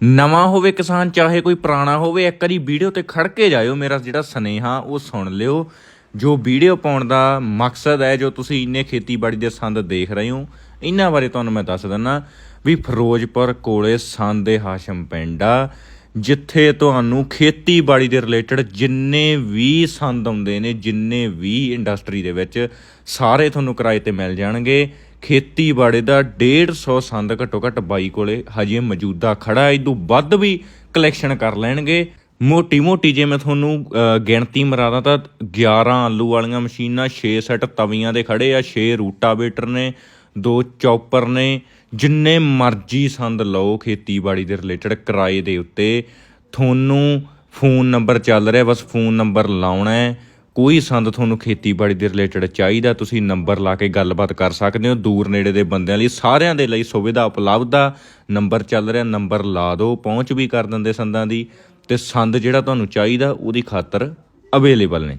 ਨਵਾਂ ਹੋਵੇ ਕਿਸਾਨ, ਚਾਹੇ ਕੋਈ ਪੁਰਾਣਾ ਹੋਵੇ, ਇੱਕ ਵਾਰੀ ਵੀਡੀਓ ਤੇ ਖੜ ਕੇ ਜਾਇਓ ਮੇਰਾ ਜਿਹੜਾ ਸਨੇਹਾ, ਉਹ ਸੁਣ ਲਿਓ। ਜੋ ਵੀਡੀਓ ਪਾਉਣ ਦਾ ਮਕਸਦ ਹੈ, ਜੋ ਤੁਸੀਂ ਇੰਨੇ ਖੇਤੀਬਾੜੀ ਦੇ ਸੰਦ ਦੇਖ ਰਹੇ ਹੋ, ਇਹਨਾਂ ਬਾਰੇ ਤੁਹਾਨੂੰ ਮੈਂ ਦੱਸ ਦਿੰਦਾ ਵੀ ਫਿਰੋਜ਼ਪੁਰ ਕੋਲੇ ਸੰਦੇ ਹਾਸ਼ਮ ਪਿੰਡ ਆ, ਜਿੱਥੇ ਤੁਹਾਨੂੰ ਖੇਤੀਬਾੜੀ ਦੇ ਰਿਲੇਟਡ ਜਿੰਨੇ ਵੀ ਸੰਦ ਆਉਂਦੇ ਨੇ, ਜਿੰਨੇ ਵੀ ਇੰਡਸਟਰੀ ਦੇ ਵਿੱਚ, ਸਾਰੇ ਤੁਹਾਨੂੰ ਕਿਰਾਏ ਤੇ ਮਿਲ ਜਾਣਗੇ। ਖੇਤੀਬਾੜੀ ਦਾ 150 ਸੰਦ ਘੱਟੋ ਘੱਟ ਬਾਈ ਕੋਲੇ ਹਜੇ ਮੌਜੂਦਾ ਖੜਾ ਹੈ। ਇਦੋਂ ਵੱਧ ਵੀ ਕਲੈਕਸ਼ਨ ਕਰ ਲੈਣਗੇ। ਮੋਟੀ ਮੋਟੀ ਜੇ ਮੈਂ ਤੁਹਾਨੂੰ ਗਿਣਤੀ ਮਰਾਦਾ ਤਾਂ 11 ਆਲੂ ਵਾਲੀਆਂ ਮਸ਼ੀਨਾਂ 6 ਸੈੱਟ ਤਵੀਆਂ ਦੇ ਖੜੇ ਆ 6 ਰੂਟਾਵੇਟਰ ਨੇ, ਦੋ ਚੌਪਰ ਨੇ। ਜਿੰਨੇ ਮਰਜ਼ੀ ਸੰਦ ਲਓ ਖੇਤੀਬਾੜੀ ਦੇ ਰਿਲੇਟਡ ਕਿਰਾਏ ਦੇ ਉੱਤੇ। ਤੁਹਾਨੂੰ ਫੋਨ ਨੰਬਰ ਚੱਲ ਰਿਹਾ, ਬਸ ਫੋਨ ਨੰਬਰ ਲਾਉਣਾ ਹੈ। ਕੋਈ ਸੰਦ ਤੁਹਾਨੂੰ ਖੇਤੀਬਾੜੀ ਦੇ ਰਿਲੇਟਡ ਚਾਹੀਦਾ, ਤੁਸੀਂ ਨੰਬਰ ਲਾ ਕੇ ਗੱਲਬਾਤ ਕਰ ਸਕਦੇ ਹੋ। ਦੂਰ ਨੇੜੇ ਦੇ ਬੰਦਿਆਂ ਲਈ, ਸਾਰਿਆਂ ਦੇ ਲਈ ਸੁਵਿਧਾ ਉਪਲਬਧ ਆ। ਨੰਬਰ ਚੱਲ ਰਿਹਾ, ਨੰਬਰ ਲਾ ਦਿਓ, ਪਹੁੰਚ ਵੀ ਕਰ ਦਿੰਦੇ ਸੰਦਾਂ ਦੀ। ਤੇ ਸੰਦ ਜਿਹੜਾ ਤੁਹਾਨੂੰ ਚਾਹੀਦਾ, ਉਹਦੀ ਖਾਤਰ ਅਵੇਲੇਬਲ ਨੇ।